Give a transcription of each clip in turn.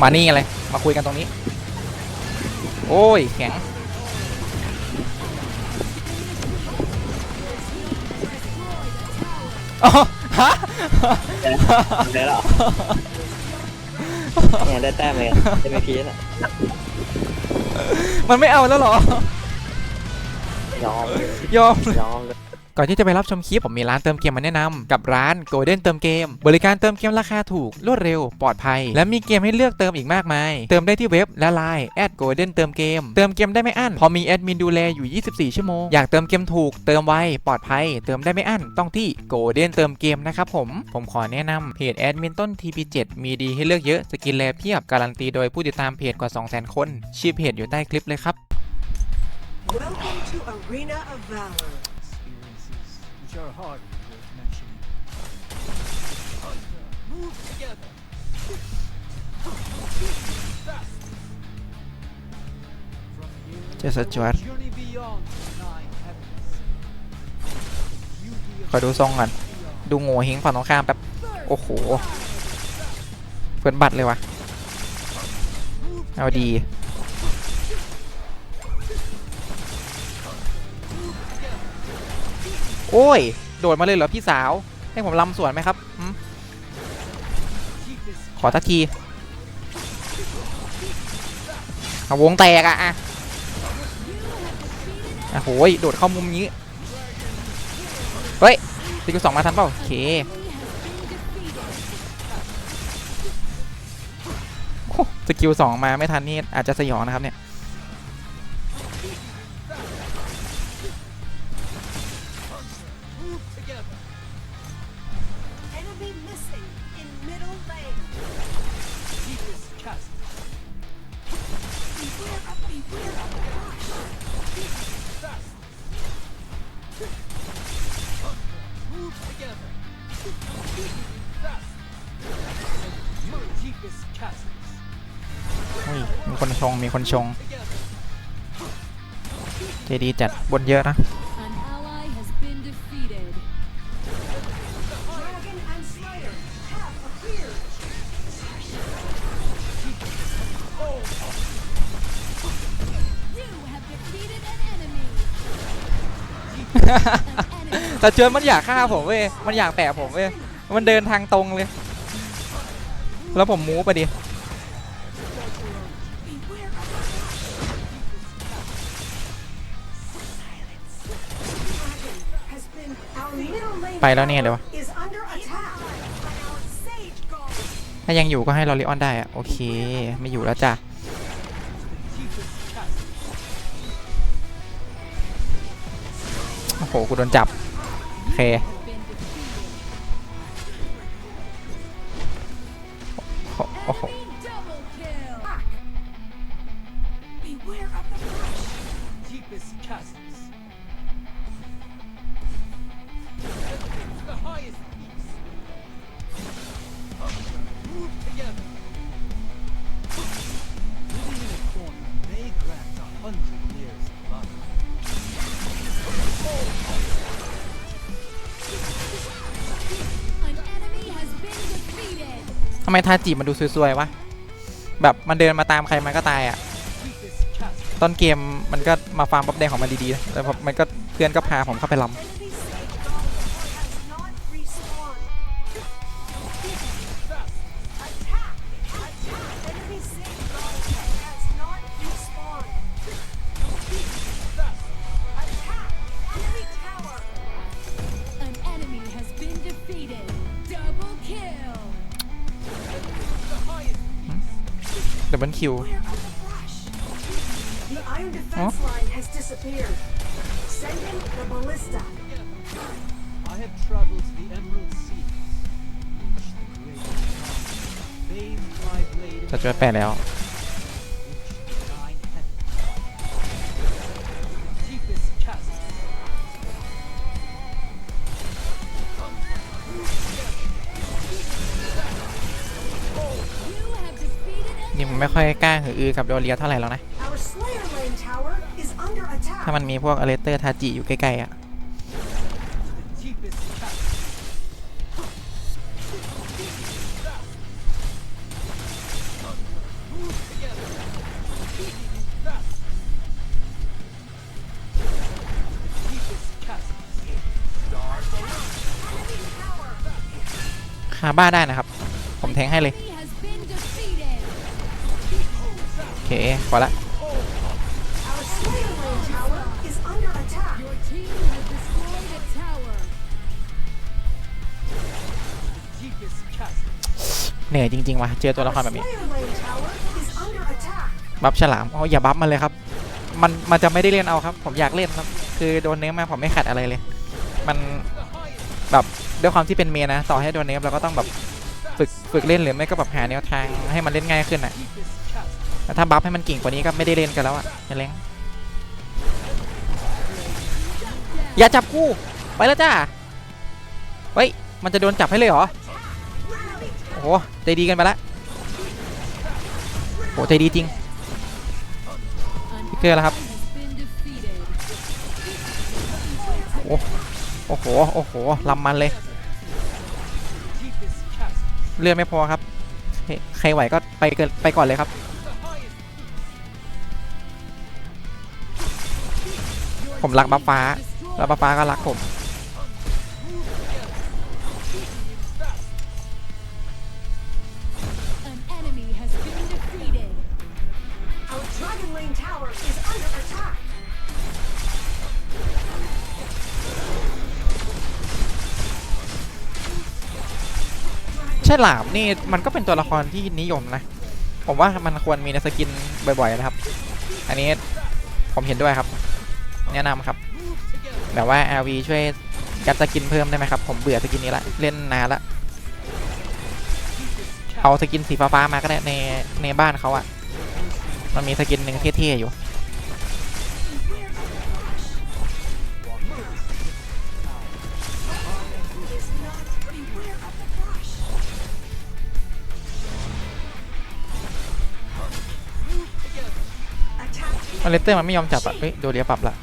มานี่อะไร มาคุยกันตรงนี้ โอ้ย แข็ง อ๋อฮะได้แล้วเนี่ยได้แต้มเลยได้ไม่พีน่ะมันไม่เอาแล้วเหรอ ยอม ยอมยอมเลย ก่อนที่จะไปรับชมคลิปผมมีร้านเติมเกมมาแนะนำกับร้าน Golden เติมเกม บริการเติมเกมราคาถูกรวดเร็วปลอดภัย และมีเกมให้เลือกเติมอีกมากมาย เติมได้ที่เว็บและไลน์แอด Golden เติมเกม เติมเกมได้ไม่อั้น พอมีแอดมินดูแลอยู่ 24 ชั่วโมง อยากเติมเกมถูก เติมไวปลอดภัย เติมได้ไม่อั้น ต้องที่ Golden เติมเกมนะครับผม ผมขอแนะนำเพจแอดมินต้น TP7 มีดีให้เลือกเยอะ สกินแลเพียบ การันตีโดยผู้ติดตามเพจกว่า 200,000 คนชื่อเพจอยู่ใต้คลิปเลยครับ Welcome to Arena of Valor. Experiences which are hardly worth mentioning. Move together. From here, เจะสจวต journey beyond the nine heavens. Beauty of ขอดูทรงก่อน beyond. ดูโง่เฮงฝั่งตรงข้ามแป๊บ โอ้โห เพื่อนบัตรเลยวะ เอาดี โอ้ย โดดมาเลยเหรอพี่สาว ให้ผมลำสวนไหมครับ ขอทักทีเอาวงแตกอะอะอะโหยโดดเข้ามุมนี้ เฮ้ยสกิลสองมาทันเปล่า โอเค สกิลสองมาไม่ทันนี่อาจจะสยองนะครับเนี่ย together. Enemy missing in middle lane. Deepest chasm. Beware of beware of the rush. Fast. Move together. Fast. Deepest chasms. อุ้ยมีคนชงมีคนชง เจดีจัดบนเยอะนะ แต่เจอมันอยากฆ่าผมเว้ย มันอยากแตะผมเว้ย มันเดินทางตรงเลย แล้วผมมูไปดิ ไปแล้วเนี่ยเดี๋ยว is under attack by our Sage God. ถ้ายังอยู่ก็ให้ลอริออนได้อะโอเค ไม่อยู่แล้วจ้ะ หกูโดนจับ โอเค ไมทาจิมันดูซวยๆวะ แบบมันเดินมาตามใครมันก็ตายอะต้นเกมมันก็มาฟาร์มป๊บแดงของมันดีๆแล้วพอมันก็เพื่อนก็พาผมเข้าไปล้ม great mountain, bathed my blade in จะจวยแปดแล้ว ไม่ค่อยกล้าหืออือกับโดเรียเท่าไหร่แล้วนะ ถ้ามันมีพวกอเลสเตอร์ทาจิอยู่ใกล้ๆอะคาบ้าได้นะครับ ผมแทงให้เลย พอละเหนื่อยจริง ๆ ว่ะ เจอตัวละครแบบนี้บัฟฉลามอาออย่าบัฟมันเลยครับ มันมันจะไม่ได้เล่นเอาครับ ผมอยากเล่นครับ คือโดนเนฟมาผมไม่ขัดอะไรเลย มันแบบด้วยความที่เป็นเมียนะ ต่อให้โดนเนฟเราก็ต้องแบบฝึกฝึกเล่นหรือไม่ก็แบบหาแนวทางให้มันเล่นง่ายขึ้นอะ ถ้าบัฟให้มันเก่งกว่านี้ก็ไม่ได้เล่นกันแล้วอะย่าเล่งอย่าจับกูไปแล้วจ้าเฮ้ยมันจะโดนจับให้เลยเหรอโอ้โหใจดีกันไปละโอ้ใจดีจริง An Kìa là hấp. ally has been defeated. โอ้โอ้โหโอ้โหลำมันเลย เลือดไม่พอครับใครไหวก็ไปเกินไปก่อนเลยครับ ผมรักบัฟฟ้า แล้วบัฟฟ้าก็รักผม An enemy has been defeated. Our Dragon Lane tower is under attack. ใช่หลามนี่มันก็เป็นตัวละครที่นิยมนะ ผมว่ามันควรมีในสกินบ่อยๆนะครับ อันนี้ผมเห็นด้วยครับ แนะนำครับแต่ว่า RV ช่วยกัดสกินเพิ่มได้ไหมครับ ผมเบื่อสกินนี้ละ เล่นนานละ เอาสกินสีฟ้าๆมาก็ได้ในในบ้านเขาอะมันมีสกินหนึ่งเท่ๆอยู่ Is not beware of the brush. มันเลเตอร์มันไม่ยอมจับอะเฮ้ย โดเรียปรับละ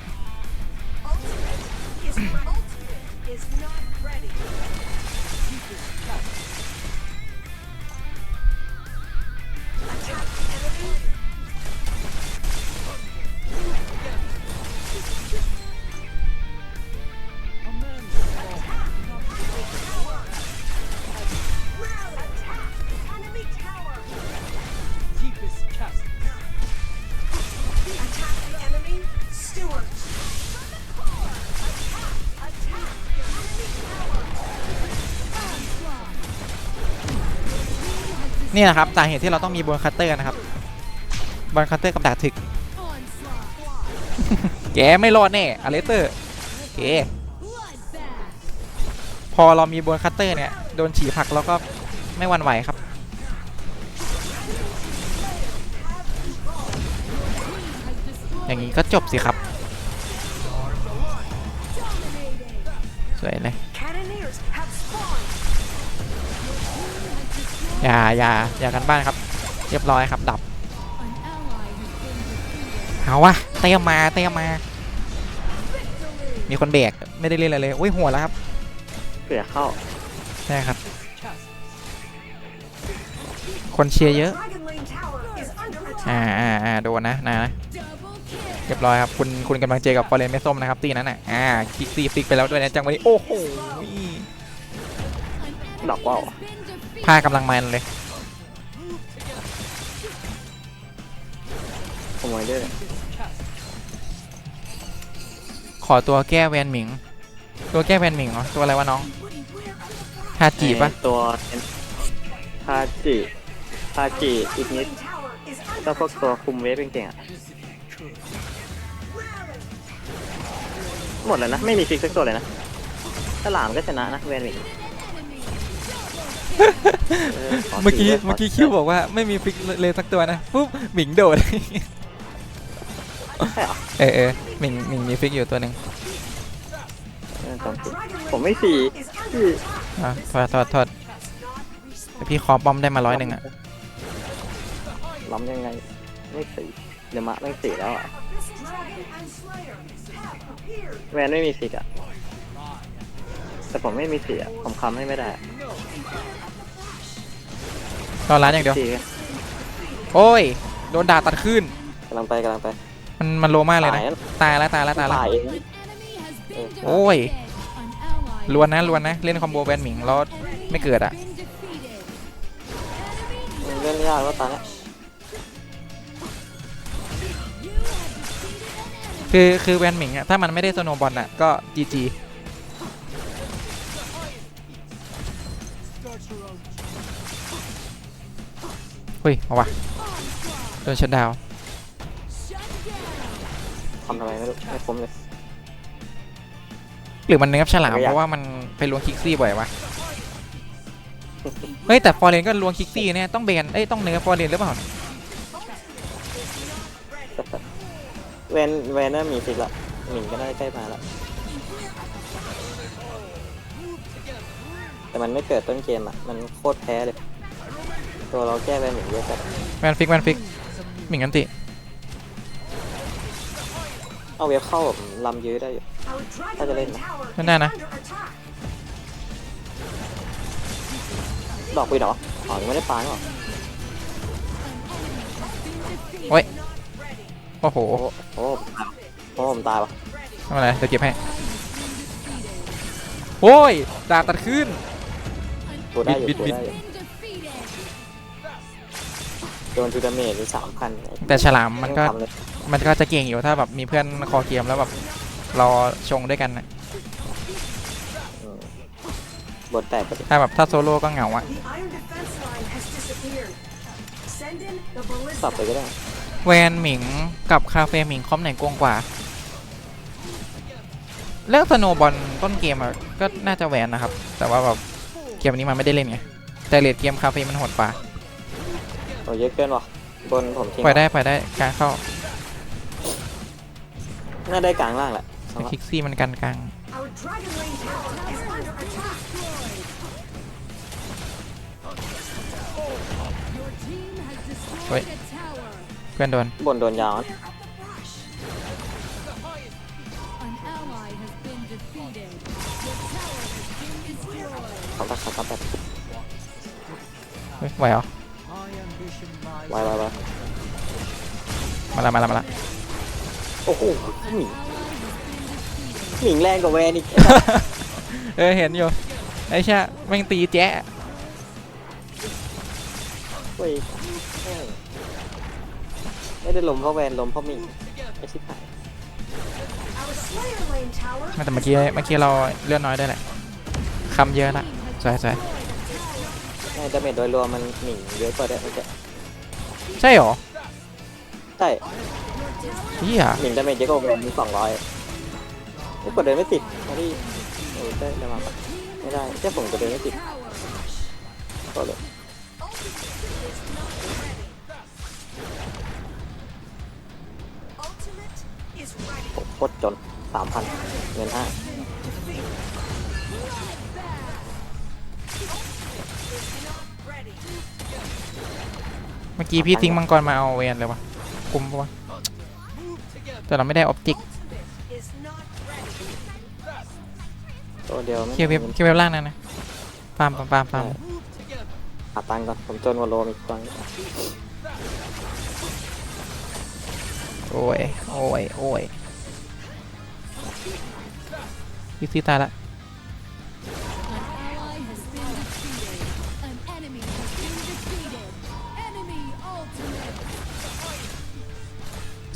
นี่นะครับสาเหตุที่เราต้องมีบอลคัตเตอร์นะครับบอลคัตเตอร์กับดาบถึก แกไม่รอดแน่อเลสเตอร์เกพอเรามีบอลคัตเตอร์เนี่ยโดนฉีผักแล้วก็ไม่หวันไหวครับ อย่างนี้ก็จบสิครับ สวยเลย Cannoneers have spawned. อย่าอย่าอย่ากันบ้านครับ เรียบร้อยครับ ดับ An ally has been defeated. เอาวะเตรียมมาเตรียมมา มีคนเบรกไม่ได้เล่นอะไรเลยอุ้ยหัวแล้วครับเผื่อเข้าใช่ครับ chasm. คนเชียร์เยอะ อ่าอ่าอ่าโดนนะนะ Double kill. เรียบร้อยครับ คุณคุณกำลังเจอกับฟอร์เรนเมส้มนะครับตีนั้นอะอ่าคลิกซีฟิกไปแล้วด้วยนะจังหวะนี้โอ้โห An enemy Đọc vào. has been defeated. ผ้ากำลังมันเลยขโมยด้วยขอตัวแก้แวนหมิง ตัวแก้แวนหมิงเหรอตัวอะไรวะน้องทาจีปะไอ้ตัวพาจิพาจิอีกนิด Lane tower is ก็ under พวกตัว attack. คุมเวฟเก่งๆอะหมดแล้วนะ ไม่มีฟิกสักตัวเลยนะถ้าหลามก็ชนะนะเวนวิกเออขเมื่อกี้ถืด้วยเมื่อกี้ขคิวบอกว่าไม่มีฟิกเลยสักตัวนะปุ๊บหมิงโดดใช่เหรอเออเออหมิงหมิงมีฟิกอยู่ตัวหนึ่งเออจำผิด Dragon ผม Lane ไม่สี tower is พี่ under อะถอดถอดถอด not แต่ respawn. พี่คอปอมได้มาร้อยหนึ่งอะ ล้ำยังไงไม่สีเดี๋ยวมะไม่สีแล้วอะ Dragon and Slayer have appeared. แวนไม่มีฟิกอะแต่ผมไม่มีสีอะผมคำให้ไม่ได้รอร้านอย่างเดียว สีโอ้ย โดนด่าตัดขึ้น กำลังไปกำลังไปมันมันโลมากเลยนะ ตายแล้วตายแล้วตายแล้ว ตายแล้วตายเอง An enemy has been Ôi. defeated. An ally ลวนนะลวนนะ เล่นคอมโบแวนหมิงแล้วไม่เกิดอะ has been เล่นยากว่าตอนเนี้ย คือคือแวนหมิงอะถ้ามันไม่ได้สโนว์บอลอะก็จีจี Start your own เฮ้ยเอาวะโดนชัดดาวน์ทำทำไมไม่รู้ไม่คุ้มเลยหรือมันเนื้อฉลามไม่อยากเพราะว่ามันไปลวงคิกซี่บ่อยวะเฮ้ยแต่ฟอร์เรนก็ลวงคิกซี่เนี่ยต้องเบนเอ้ยต้องเนื้อฟอร์เรนหรือเปล่า เวนเวนน่ามีฟิกละหมิงก็น่าจะใกล้มาแล้วแต่มันไม่เกิดต้นเกมอะ มันโคตรแพ้เลย ตัวเราแก้ไปหมิงเยอะจัดแวนฟิกแวนฟิกหมิงกันติ เอาเว็บเข้าแบบลำยื้อได้อยู่ Our Dragon Hadi Lane lan. Tower is Bên này nè. under attack. ดอกไปเหรออ๋อยังไม่ได้ปาหรอโอ้ย โอ้โหโอ้โหโอ้โหผมตายวะทำอะไรเดี๋ยวเก็บให้โอ้ยดาบตัดขึ้น ตัวได้อยู่บิดตัวบิด ได้อยู่ Been defeated. โดนทูดาเมจหรือสามพันแต่ฉลามมันก็ทำเลยมันก็จะเก่งอยู่ถ้าแบบมีเพื่อนคอเกมแล้วแบบเราชงด้วยกันนะอืมบทแตกไปดิถ้าแบบถ้าโซโล่ก็เหงาอะ The iron defense line has disappeared. Send in the สับไป ballista. ก็ได้ แวนหมิงกับคาเฟ่หมิงคอมไหนโกงกว่าเรื่องสโนว์บอลต้นเกมอะก็น่าจะแวนนะครับ แต่ว่าแบบเกมนี้มันไม่ได้เล่นไง แต่เลดเกมคาเฟ่มันโหดกว่าโอ้เยอะเกินว่ะบนผมทิ้งปล่อยได้ปล่อยได้กลางเข้า น่าได้กลางล่างแหละแต่คิกซี่มันกันกลาง Our Dragon Lane พื่อนโดนบนโดนยาว Clear up the brush. An ally has been defeated. Your tower has been destroyed. เขาตัดเขาตัดแบบเฮ้ยไหวเหรอ My ambition lies ไวไวไวมาละมาละมาละโอ้โหหมิง Ally has been defeated. หมิงแรงกว่าแวนอีกเออเห็นอยู่ไอ้ชาแม่งตีแจ๊ะเฮ้ยแม่ง ไม่ได้ล้มเพราะแวนล้มเพราะหมิงไอชิบหาย Our Slayer Lane Tower แต่เมื่อกี้เมื่อกี้เราเลื่อนน้อยได้แหละคำเยอะละสวยสวยใช่ดาเมจโดยรวมมันหมิงเยอะกว่าได้ไม่ใช่ใช่เหรอใช่เฮียหมิงดาเมจเยอะกว่าแวนมีสองร้อยไม่กดเดินไม่ติดมาดิโอ้ยได้ได้มาปะไม่ได้แค่ผมกดเดินไม่ติด Tower. ก็เลย จนสามพันเงินห้า Ready. เมื่อกี้พี่ทิ้งมังกรมาเอาเวนเลยวะคุมปะวะแต่เราไม่ได้ออบจิก Is not ready. ตัวเดียวไม่เคียวเว็บเคียวเว็บล่างนั่นนะฟาร์มฟาร์มฟาร์มฟาร์มหาตังค์ก่อนผมจนกว่าโลมอีกตังค์โอ้ยโอ้ยโอ้ย พี่ซีตายละ An ally has been defeated. An enemy has been defeated. Enemy ultimate.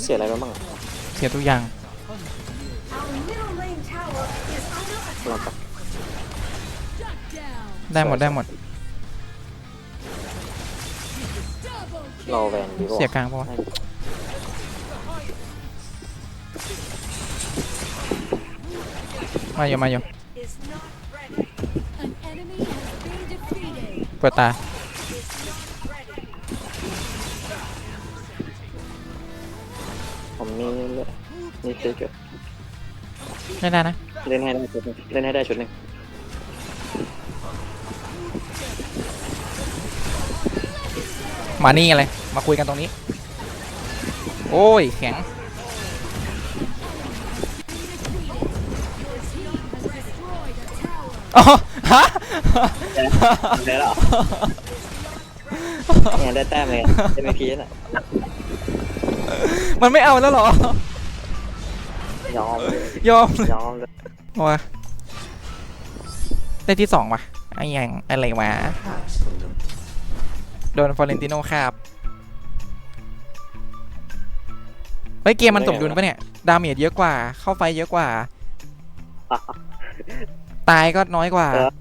เสียอะไรไปบ้างอะเสียทุกอย่าง Our middle lane tower is under เรา attack. ตัด Shut down. ได้หมดได้หมด Double รอแวนดีกว่าเสียกลางปะวะ ให้ มาอยู่มาอยู่ Is not ready. An enemy has been defeated. เปิดตา Is not ready. ผมมีเลือดมีซื้อจุดไม่ได้นะ เล่นให้ได้ชุดหนึงเล่นให้ได้ชุดหนึ่งมานี่อะไร มาคุยกันตรงนี้ โอ้ย แข็ง อ๋อฮะได้แล้วเนี่ยได้แต้มเลยได้ไม่พีน่ะมันไม่เอาแล้วเหรอ ยอมเลยยอมเลยยอมเลยวะได้ที่สองวะไอ้ยังอะไรวะ โดนฟอเรนติโนคาบเฮ้ยเกมมันสมดุลปะเนี่ย ดาเมจเยอะกว่า เข้าไฟเยอะกว่า ตายก็น้อยกว่าเออ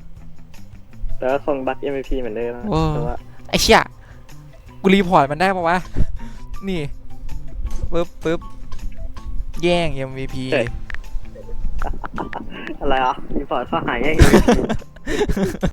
แต่ว่าคงบัค MVP เหมือนเดิมนะโอ้ แต่ว่าไอ้เชี่ยกูรีพอร์ตมันได้ปะวะ นี่ปึ๊บปึ๊บแย่ง MVP อะไรอะรีพอร์ตข้อหาแย่ง MVP